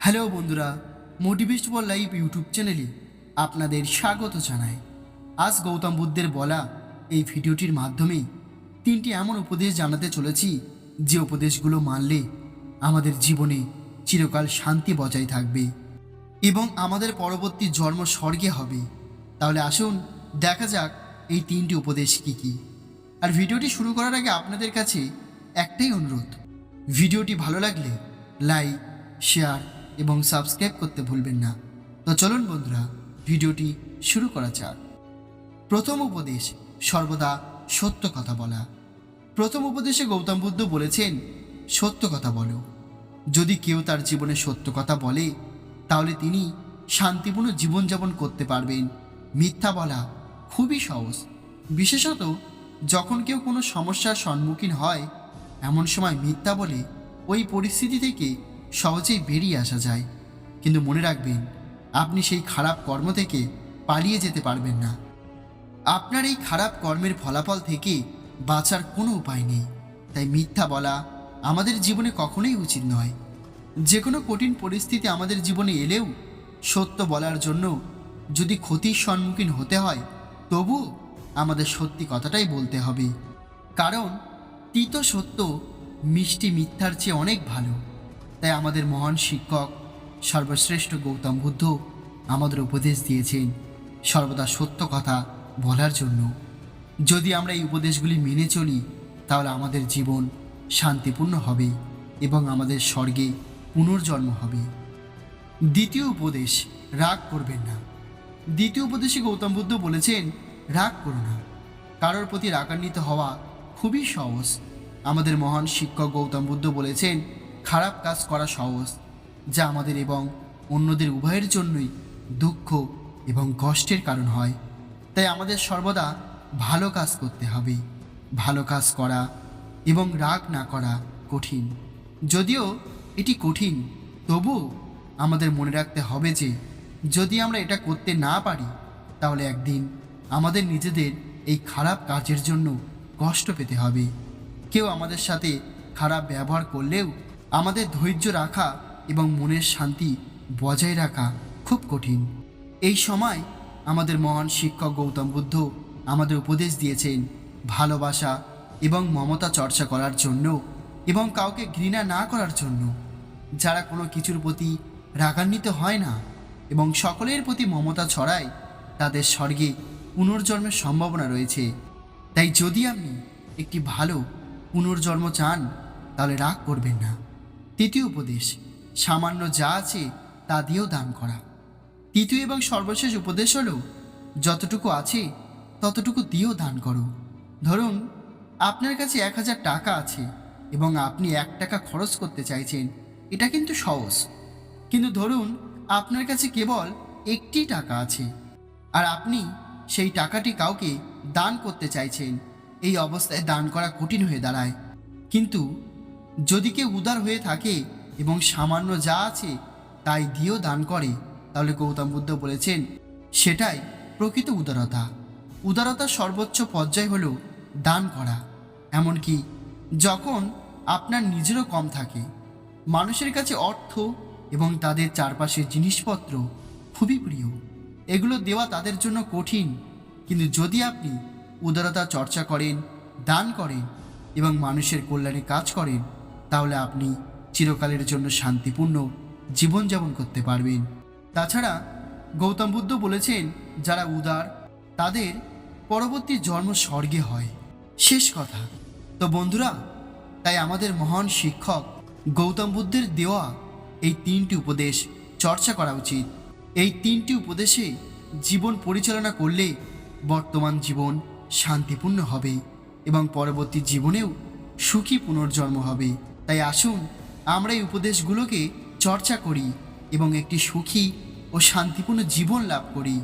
Hello বন্ধুরা মোটিভেস্ট for life YouTube চ্যানেলে আপনাদের স্বাগত জানাই। আজ গৌতম বুদ্ধের বলা এই ভিডিওটির মাধ্যমে তিনটি এমন উপদেশ জানাতে চলেছি যে উপদেশগুলো মানলে আমাদের জীবনে চিরকাল শান্তি বজায় থাকবে এবং আমাদের পরবর্তী জন্ম স্বর্গে হবে। তাহলে আসুন দেখা যাক এই তিনটি উপদেশ কী কী। আর ভিডিওটি শুরু করার আগে আপনাদের কাছে একটাই অনুরোধ, ভিডিওটি ভালো লাগলে লাইক, শেয়ার এবং সাবস্ক্রাইব করতে ভুলবেন না। তো চলুন বন্ধুরা, ভিডিওটি শুরু করা যাক। প্রথম উপদেশ, সর্বদা সত্য কথা বলা। প্রথম উপদেশে গৌতম বুদ্ধ বলেছেন, সত্য কথা বলো। যদি কেউ তার জীবনে সত্য কথা বলে, তাহলে তিনি শান্তিপূর্ণ জীবনযাপন করতে পারবেন। মিথ্যা বলা খুবই সহজ। বিশেষত, যখন কেউ কোনো সমস্যার সম্মুখীন হয়, এমন সময় মিথ্যা বলে ওই পরিস্থিতি থেকে সহজেই বেরিয়ে আসা যায়। কিন্তু মনে রাখবেন, আপনি সেই খারাপ কর্ম থেকে পালিয়ে যেতে পারবেন না। আপনার এই খারাপ কর্মের ফলাফল থেকে বাঁচার কোনো উপায় নেই। তাই মিথ্যা বলা আমাদের জীবনে কখনোই উচিত নয়। যে কোনো কঠিন পরিস্থিতি আমাদের জীবনে এলেও সত্য বলার জন্য যদি ক্ষতির সম্মুখীন হতে হয় তবু আমাদের সত্যি কথাটাই বলতে হবে। কারণ তিত সত্য মিষ্টি মিথ্যার চেয়ে অনেক ভালো। তাই আমাদের মহান শিক্ষক, সর্বশ্রেষ্ঠ গৌতম বুদ্ধ আমাদের উপদেশ দিয়েছেন সর্বদা সত্য কথা বলার জন্য। যদি আমরা এই উপদেশগুলি মেনে চলি, তাহলে আমাদের জীবন শান্তিপূর্ণ হবে এবং আমাদের স্বর্গে পুনর্জন্ম হবে। দ্বিতীয় উপদেশ, রাগ করবেন না। দ্বিতীয় উপদেশে গৌতম বুদ্ধ বলেছেন, রাগ করো না। কারোর প্রতি রাগান্বিত হওয়া খুবই সহজ। আমাদের মহান শিক্ষক গৌতম বুদ্ধ বলেছেন খারাপ কাজ করা সহজ, যা আমাদের এবং অন্যদের উভয়ের জন্যই দুঃখ এবং কষ্টের কারণ হয়। তাই আমাদের সর্বদা ভালো কাজ করতে হবে, ভালো কাজ করা এবং রাগ না করা কঠিন। যদিও এটি কঠিন, তবুও আমাদের মনে রাখতে হবে যে, যদি আমরা এটা করতে না পারি, তাহলে একদিন আমাদের নিজেদের এই খারাপ কাজের জন্য কষ্ট পেতে হবে। কেউ আমাদের সাথে খারাপ ব্যবহার করলেও আমাদের ধৈর্য রাখা এবং মনের শান্তি বজায় রাখা খুব কঠিন। এই সময় আমাদের মহান শিক্ষক গৌতম বুদ্ধ আমাদের উপদেশ দিয়েছেন ভালোবাসা এবং মমতা চর্চা করার জন্য এবং কাউকে ঘৃণা না করার জন্য। যারা কোনো কিছুর প্রতি রাগান্বিত হয় না এবং সকলের প্রতি মমতা ছড়ায়, তাদের স্বর্গে পুনর্জন্মের সম্ভাবনা রয়েছে। তাই যদি আপনি একটি ভালো পুনর্জন্ম চান, তাহলে রাগ করবেন না। তৃতীয় উপদেশ, সামান্য যা আছে তা দিয়েও দান করা। তৃতীয় এবং সর্বশেষ উপদেশ হলো, যতটুকু আছে, ততটুকু দিয়েও দান করো। ধরুন, আপনার কাছে এক হাজার টাকা আছে এবং আপনি এক টাকা খরচ করতে চাইছেন, এটা কিন্তু সহজ। কিন্তু ধরুন, আপনার কাছে কেবল একটি টাকা আছে, আর আপনি সেই টাকাটি কাউকে দান করতে চাইছেন, এই অবস্থায় দান করা কঠিন হয়ে দাঁড়ায়। কিন্তু যদি কেউ উদার হয়ে থাকে এবং সামান্য যা আছে তাই দিয়েও দান করে, তাহলে গৌতম বুদ্ধ বলেছেন, সেটাই প্রকৃত উদারতা। উদারতার সর্বোচ্চ পর্যায় হলো দান করা। এমনকি যখন আপনার নিজেরও কম থাকে, মানুষের কাছে অর্থ এবং তাদের চারপাশের জিনিসপত্র খুবই প্রিয়। এগুলো দেওয়া তাদের জন্য কঠিন, কিন্তু যদি আপনি উদারতা চর্চা করেন, দান করেন এবং মানুষের কল্যাণে কাজ করেন তাহলে আপনি চিরকালের জন্য শান্তিপূর্ণ জীবনযাপন করতে পারবেন। তাছাড়া গৌতম বুদ্ধ বলেছেন, যারা উদার, তাদের পরবর্তী জন্ম স্বর্গে হয়। শেষ কথা। তো বন্ধুরা, তাই আমাদের মহান শিক্ষক গৌতম বুদ্ধের দেওয়া এই তিনটি উপদেশ চর্চা করা উচিত। এই তিনটি উপদেশে জীবন পরিচালনা করলে বর্তমান জীবন শান্তিপূর্ণ হবে এবং পরবর্তী জীবনেও সুখী পুনর্জন্ম হবে। তাই আসুন, আমরা এই উপদেশগুলোকে চর্চা করি এবং একটি সুখী ও শান্তিপূর্ণ জীবন লাভ করি।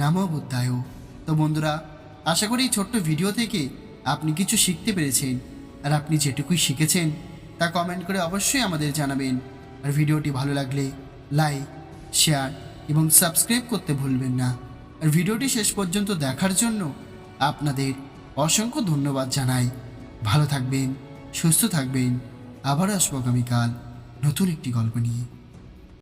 নাম বুদ্ধায় তো বন্ধুরা, আশা করি এই ছোট্ট ভিডিও থেকে আপনি কিছু শিখতে পেরেছেন। আর আপনি যেটুকুই শিখেছেন, তা কমেন্ট করে অবশ্যই আমাদের জানাবেন। আর ভিডিওটি ভালো লাগলে লাইক শেয়ার এবং সাবস্ক্রাইব করতে ভুলবেন না। আর ভিডিওটি শেষ পর্যন্ত দেখার জন্য আপনাদের অসংখ্য ধন্যবাদ জানাই। ভালো থাকবেন, সুস্থ থাকবেন। আবার আসব আগামীকাল নতুন একটি গল্প নিয়ে।